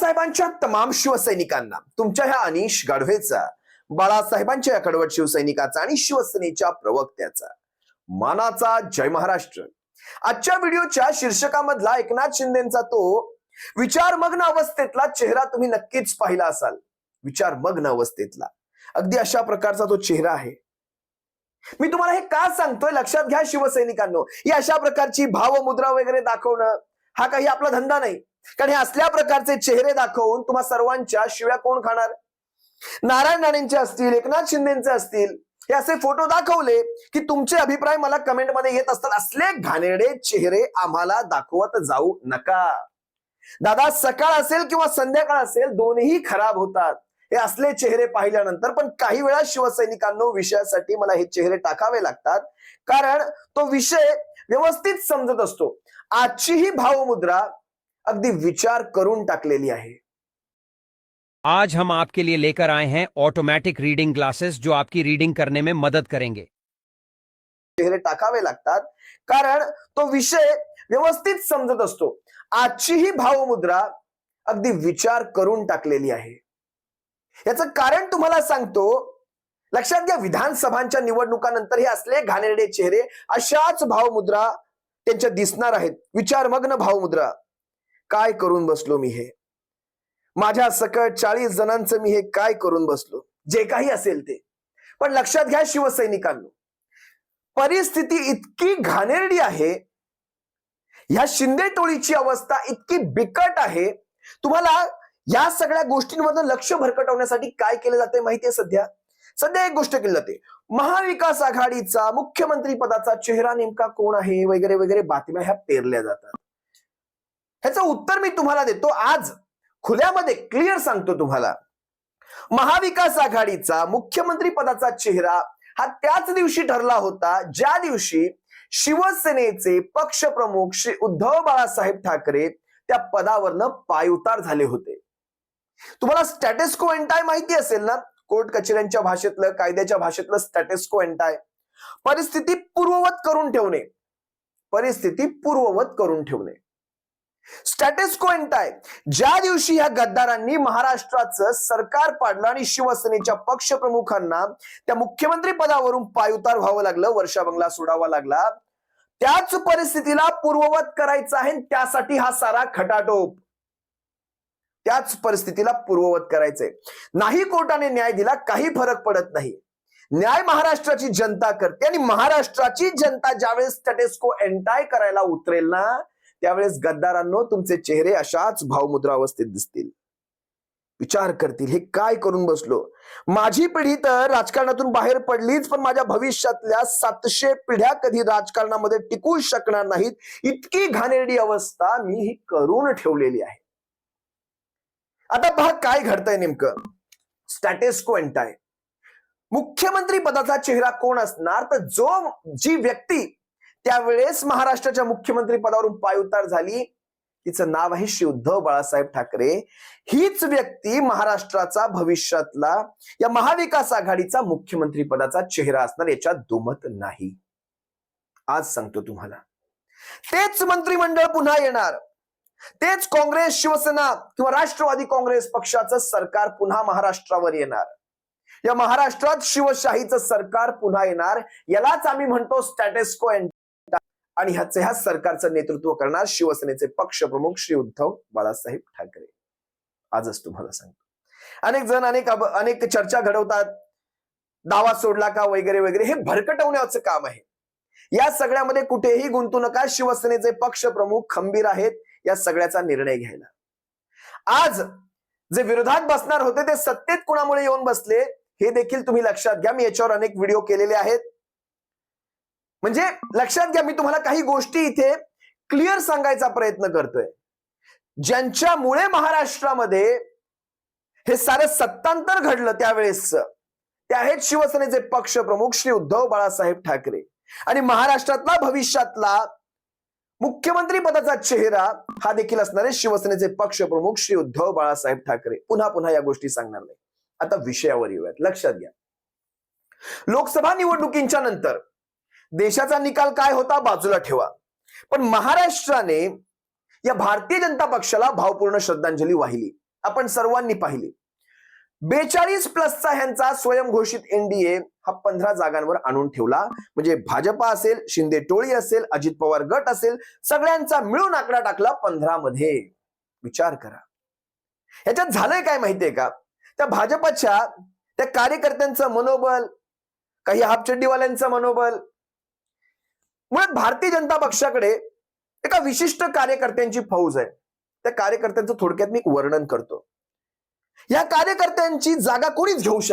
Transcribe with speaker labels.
Speaker 1: बाळासाहेबांच्या तमाम शिवसैनिकांना तुमच्या ह्या अनिश गाढवेचा बाळासाहेबांच्या या कडवट शिवसैनिकाचा आणि शिवसेनेच्या प्रवक्त्याचा. मानाचा जय महाराष्ट्र. आजच्या व्हिडिओच्या शीर्षकामधला एकनाथ शिंदेचा तो विचारमग्न अवस्थेतला चेहरा तुम्ही नक्कीच पाहिला असाल. विचारमग्न अवस्थेतला. अगदी अशा प्रकारचा तो चेहरा आहे. मी तुम्हाला हे का सांगतोय? लक्षात घ्या शिवसैनिकांनो. ही अशा प्रकारची भावमुद्रा वगैरे दाखवणं हा काही आपला धंदा नाही. कारण हे असल्या प्रकारचे चेहरे दाखवून तुम्हा सर्वांच्या शिव्या कोण खाणार? नारायण राणेंचे असतील एकनाथ शिंदेचे असतील हे असे फोटो दाखवले की तुमचे अभिप्राय मला कमेंटमध्ये येत असतात. असले घाणेरडे चेहरे आम्हाला दाखवत जाऊ नका. दादा सकाळ असेल किंवा संध्याकाळ असेल दोन्ही खराब होतात. हे असले चेहरे पाहिल्यानंतर पण काही वेळा शिवसैनिकांनो विषयासाठी मला हे चेहरे टाकावे लागतात. कारण तो विषय व्यवस्थित समजत असतो. आजची ही भावमुद्रा अगदी विचार करून टाकलेली आहे.
Speaker 2: आज हम आपके लिए लेकर आए हैं ऑटोमेटिक रीडिंग ग्लासेस जो आपकी रीडिंग करने में मदद करेंगे।
Speaker 1: चेहरे टाकावे लागतात कारण तो विषय व्यवस्थित समजत असतो. आजची ही भावमुद्रा अगदी विचार करून टाकलेली आहे. याचं कारण तुम्हाला सांगतो लक्षात घ्या विधानसभांच्या निवडणुकानंतर हे असले घाणेरडे चेहरे अशाच भावमुद्रा त्यांच्या दिसणार आहेत. विचारमग्न भावमुद्रा. काय करून बसलो मी हे? माझ्या सकट चाळीस जणांचं मी हे काय करून बसलो? जे काही असेल ते. पण लक्षात घ्या शिवसैनिकांनो. परिस्थिती इतकी घाणेरडी आहे. ह्या शिंदे टोळीची अवस्था इतकी बिकट आहे. तुम्हाला या सगळ्या गोष्टींमधून लक्ष भरकटवण्यासाठी काय केलं जाते माहितीये सध्या? सध्या एक गोष्ट केली जाते. महाविकास आघाडीचा मुख्यमंत्री पदाचा चेहरा नेमका कोण आहे? वगैरे वगैरे बातम्या ह्या पेरल्या जातात. ह्याचं उत्तर मी तुम्हाला देतो आज. खुल्यामध्ये क्लिअर सांगतो तुम्हाला. महाविकास आघाडीचा मुख्यमंत्री पदाचा चेहरा हा त्याच दिवशी ठरला होता ज्या दिवशी शिवसेनेचे पक्षप्रमुख श्री उद्धव बाळासाहेब ठाकरे त्या पदावरनं पायउतार झाले होते. तुम्हाला स्टॅटेस्को एंटाय माहिती असेल ना? कोर्ट कचेऱ्यांच्या भाषेतलं कायद्याच्या भाषेतलं स्टॅटेस्को एंटाय परिस्थिती पूर्ववत करून ठेवणे. परिस्थिती पूर्ववत करून ठेवणे. स्टॅटस्को एंटाय ज्या दिवशी ह्या गद्दारांनी महाराष्ट्राचं सरकार पाडलं आणि शिवसेनेच्या पक्षप्रमुखांना त्या मुख्यमंत्री पदावरून पायउतार व्हावं लागलं वर्षा बंगला सोडावा लागला त्याच परिस्थितीला पूर्ववत करायचं आहे त्यासाठी हा सारा खटाटोप. त्याच परिस्थितीला पूर्ववत करायचंय. नाही कोर्टाने न्याय दिला काही फरक पडत नाही. न्याय महाराष्ट्राची जनता करते आणि महाराष्ट्राची जनता ज्यावेळेस स्टॅटेस्को एंटाय करायला उतरेल ना त्यावेळेस गद्दारांनो तुमचे चेहरे अशाच भावमुद्रा अवस्थेत दिसतील. विचार करतील हे काय करून बसलो? माझी पिढी तर राजकारणातून बाहेर पडलीच पण माझ्या भविष्यातल्या सातशे पिढ्या कधी राजकारणामध्ये टिकू शकणार नाहीत इतकी घाणेरडी अवस्था मी ही करून ठेवलेली आहे. आता पहा काय घडतंय नेमकं. स्टॅटेस्को एंटाय मुख्यमंत्री पदाचा चेहरा कोण असणार? तर जो जी व्यक्ती त्यावेळेस महाराष्ट्राच्या मुख्यमंत्री पदावरून पायउतार झाली. तिचं नाव आहे श्री उद्धव बाळासाहेब ठाकरे. हीच व्यक्ती महाराष्ट्राचा भविष्यातला या महाविकास आघाडीचा मुख्यमंत्री पदाचा चेहरा असणार याच्यात दुमत नाही. आज सांगतो तुम्हाला. तेच मंत्रिमंडळ पुन्हा येणार. तेच काँग्रेस शिवसेना किंवा राष्ट्रवादी काँग्रेस पक्षाचं सरकार पुन्हा महाराष्ट्रावर येणार. या महाराष्ट्रात शिवशाहीचं सरकार पुन्हा येणार यालाच आम्ही म्हणतो स्टॅटेस्को आणि ह्याचं ह्या सरकारचं नेतृत्व करणार शिवसेनेचे पक्षप्रमुख श्री उद्धव बाळासाहेब ठाकरे. आजच तुम्हाला सांगतो. अनेक जण अनेक अनेक चर्चा घडवतात. दावा सोडला का वगैरे वगैरे. हे भरकटवण्याचं काम आहे. या सगळ्यामध्ये कुठेही गुंतू नका. शिवसेनेचे पक्षप्रमुख खंबीर आहेत. या सगळ्याचा निर्णय घ्यायला. आज जे विरोधात बसणार होते ते सत्तेत कुणामुळे येऊन बसले हे देखील तुम्ही लक्षात घ्या. मी याच्यावर अनेक व्हिडिओ केलेले आहेत. म्हणजे लक्षात घ्या मी तुम्हाला काही गोष्टी इथे क्लिअर सांगायचा प्रयत्न करतोय. ज्यांच्यामुळे महाराष्ट्रामध्ये हे सारं सत्तांतर घडलं त्यावेळेस ते आहेत शिवसेनेचे पक्ष प्रमुख श्री उद्धव बाळासाहेब ठाकरे. आणि महाराष्ट्रातला भविष्यातला मुख्यमंत्री पदाचा चेहरा हा देखील असणार आहे शिवसेनेचे पक्षप्रमुख श्री उद्धव बाळासाहेब ठाकरे. पुन्हा पुन्हा या गोष्टी सांगणार नाही. आता विषयावर येऊयात. लक्षात घ्या. लोकसभा निवडणुकींच्या नंतर देशाचा निकाल काय होता बाजूला ठेवा. पण महाराष्ट्राने या भारतीय जनता पक्षाला भावपूर्ण श्रद्धांजली वाहिली. आपण सर्वांनी पाहिली. बेचाळीस प्लसचा ह्यांचा स्वयंघोषित एनडीए हा पंधरा जागांवर आणून ठेवला. म्हणजे भाजपा असेल शिंदे टोळी असेल अजित पवार गट असेल सगळ्यांचा मिळून आकडा टाकला पंधरा मध्ये विचार करा. ह्याच्यात झालंय काय माहितीये का? त्या भाजपच्या त्या कार्यकर्त्यांचं मनोबल काही हापचड्डीवाल्यांचं मनोबल मुळात भारतीय जनता पक्षाकडे एका विशिष्ट कार्यकर्त्यांची फौज आहे. त्या कार्यकर्त्यांचं थोडक्यात मी वर्णन करतो. या कार्यकर्त्यांची जागा कोणीच घेऊ शकत